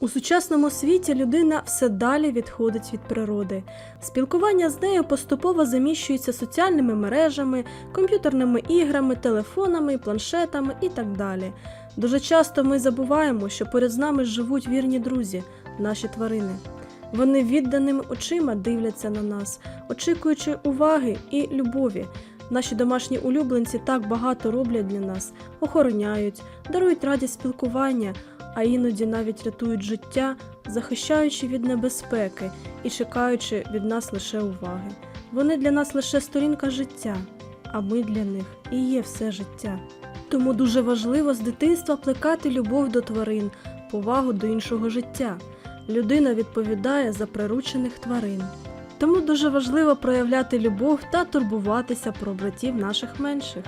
У сучасному світі людина все далі відходить від природи. Спілкування з нею поступово заміщується соціальними мережами, комп'ютерними іграми, телефонами, планшетами і так далі. Дуже часто ми забуваємо, що поряд нами живуть вірні друзі, наші тварини. Вони відданими очима дивляться на нас, очікуючи уваги і любові. Наші домашні улюбленці так багато роблять для нас, охороняють, дарують радість спілкування, а іноді навіть рятують життя, захищаючи від небезпеки і чекаючи від нас лише уваги. Вони для нас лише сторінка життя, а ми для них і є все життя. Тому дуже важливо з дитинства плекати любов до тварин, повагу до іншого життя. Людина відповідає за приручених тварин. Тому дуже важливо проявляти любов та турбуватися про братів наших менших.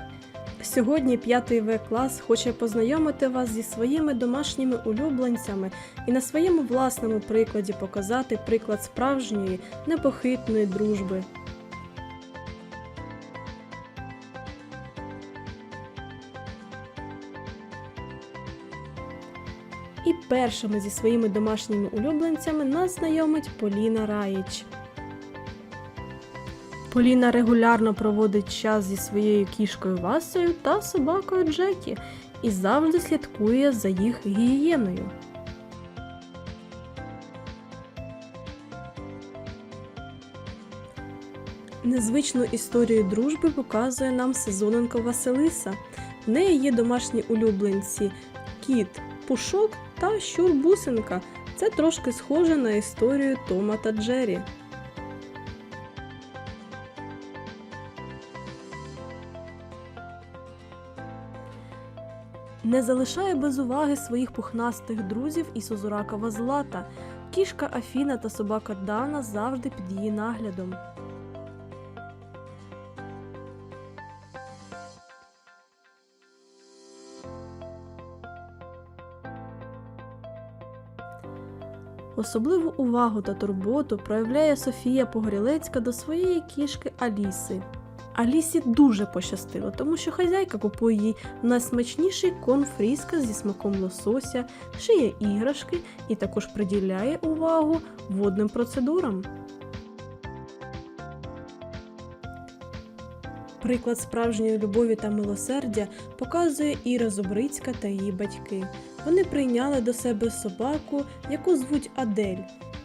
Сьогодні 5 В клас хоче познайомити вас зі своїми домашніми улюбленцями і на своєму власному прикладі показати приклад справжньої непохитної дружби. І першими зі своїми домашніми улюбленцями нас знайомить Поліна Раїч. Поліна регулярно проводить час зі своєю кішкою Васею та собакою Джекі і завжди слідкує за їх гігієною. Незвичну історію дружби показує нам сезоненко Василиса. В неї є домашні улюбленці кіт, пушок та щур бусинка. Це трошки схоже на історію Тома та Джері. Не залишає без уваги своїх пухнастих друзів і Сузуракова Злата. Кішка Афіна та собака Дана завжди під її наглядом. Особливу увагу та турботу проявляє Софія Погорілецька до своєї кішки Аліси. Алісі дуже пощастило, тому що хазяйка купує їй найсмачніший кон фріска зі смаком лосося, шиє іграшки і також приділяє увагу водним процедурам. Приклад справжньої любові та милосердя показує Іра Зубрицька та її батьки. Вони прийняли до себе собаку, яку звуть Адель,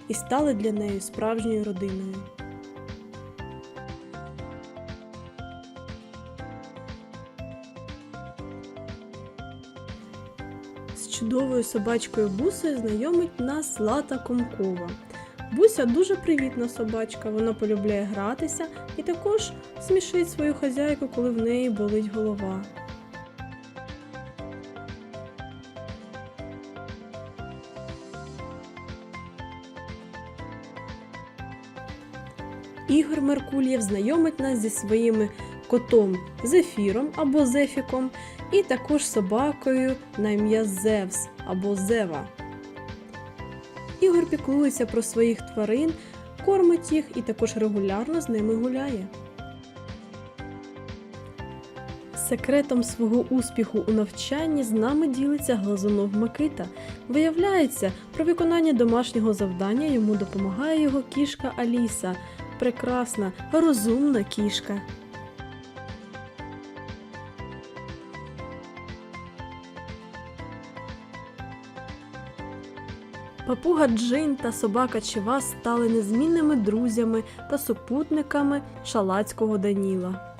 і стали для неї справжньою родиною. Чудовою собачкою Бусею знайомить нас Злата Комкова. Буся дуже привітна собачка, вона полюбляє гратися і також смішить свою хазяйку, коли в неї болить голова. Ігор Меркулєв знайомить нас зі своїми котом Зефіром або Зефіком і також собакою на ім'я Зевс або Зева. Ігор піклується про своїх тварин, кормить їх і також регулярно з ними гуляє. Секретом свого успіху у навчанні з нами ділиться Глазунов Микита. Виявляється, про виконання домашнього завдання йому допомагає його кішка Аліса, прекрасна, розумна кішка. Папуга Джин та собака Чива стали незмінними друзями та супутниками шалацького Даніла.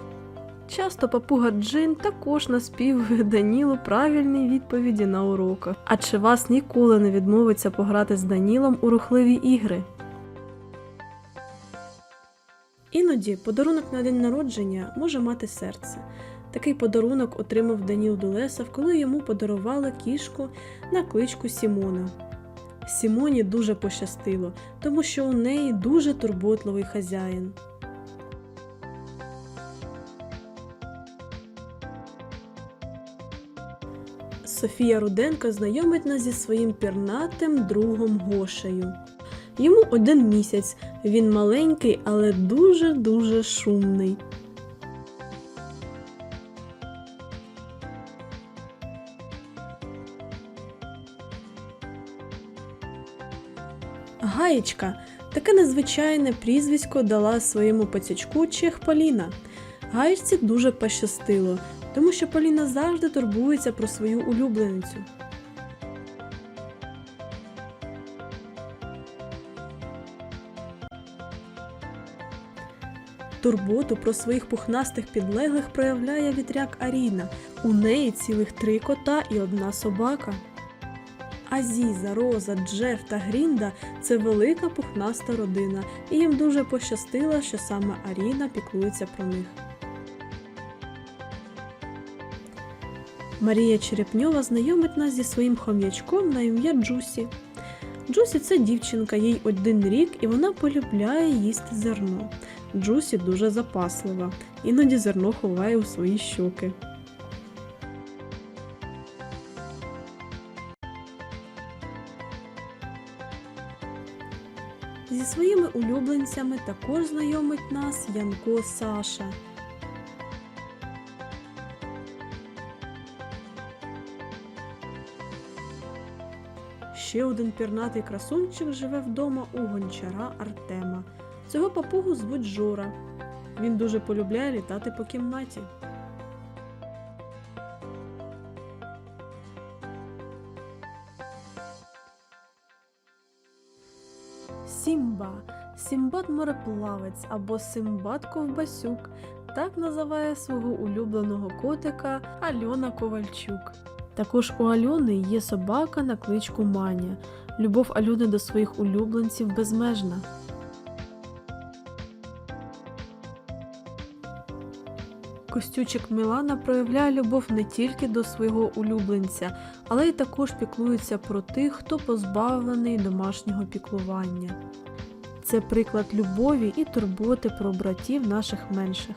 Часто папуга Джин також наспівує Данілу правильні відповіді на уроках, а Чивас ніколи не відмовиться пограти з Данілом у рухливі ігри. Іноді подарунок на день народження може мати серце. Такий подарунок отримав Даніл Дулесов, коли йому подарували кішку на кличку Сімона. Сімоні дуже пощастило, тому що у неї дуже турботливий хазяїн. Софія Руденко знайомить нас зі своїм пірнатим другом Гошею. Йому один місяць. Він маленький, але дуже-дуже шумний. Гаєчка таке незвичайне прізвисько дала своєму пацячку Чех Поліна. Гаєчці дуже пощастило, тому що Поліна завжди турбується про свою улюбленицю. Турботу про своїх пухнастих підлеглих проявляє вітряк Аріна. У неї цілих три кота і одна собака. Азіза, Роза, Джеф та Грінда це велика пухнаста родина, і їм дуже пощастило, що саме Аріна піклується про них. Марія Черепньова знайомить нас зі своїм хом'ячком на ім'я Джусі. Джусі це дівчинка, їй один рік, і вона полюбляє їсти зерно. Джусі дуже запаслива, іноді зерно ховає у свої щоки. Своїми улюбленцями також знайомить нас Янко Саша. Ще один пірнатий красунчик живе вдома у гончара Артема. Цього папугу звуть Жора. Він дуже полюбляє літати по кімнаті. Сімбад мореплавець або Симбад Ковбасюк. Так називає свого улюбленого котика Альона Ковальчук. Також у Альони є собака на кличку Маня. Любов Альони до своїх улюбленців безмежна. Костючик Мілана проявляє любов не тільки до свого улюбленця, але й також піклується про тих, хто позбавлений домашнього піклування. Це приклад любові і турботи про братів наших менших.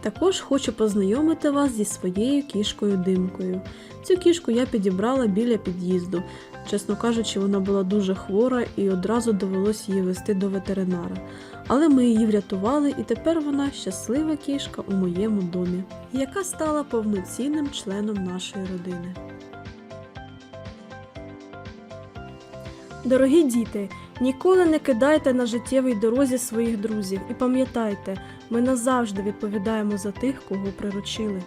Також хочу познайомити вас зі своєю кішкою димкою. Цю кішку я підібрала біля під'їзду. Чесно кажучи, вона була дуже хвора і одразу довелось її вести до ветеринара. Але ми її врятували, і тепер вона щаслива кішка у моєму домі, яка стала повноцінним членом нашої родини. Дорогі діти, ніколи не кидайте на життєвій дорозі своїх друзів і пам'ятайте, ми назавжди відповідаємо за тих, кого приручили.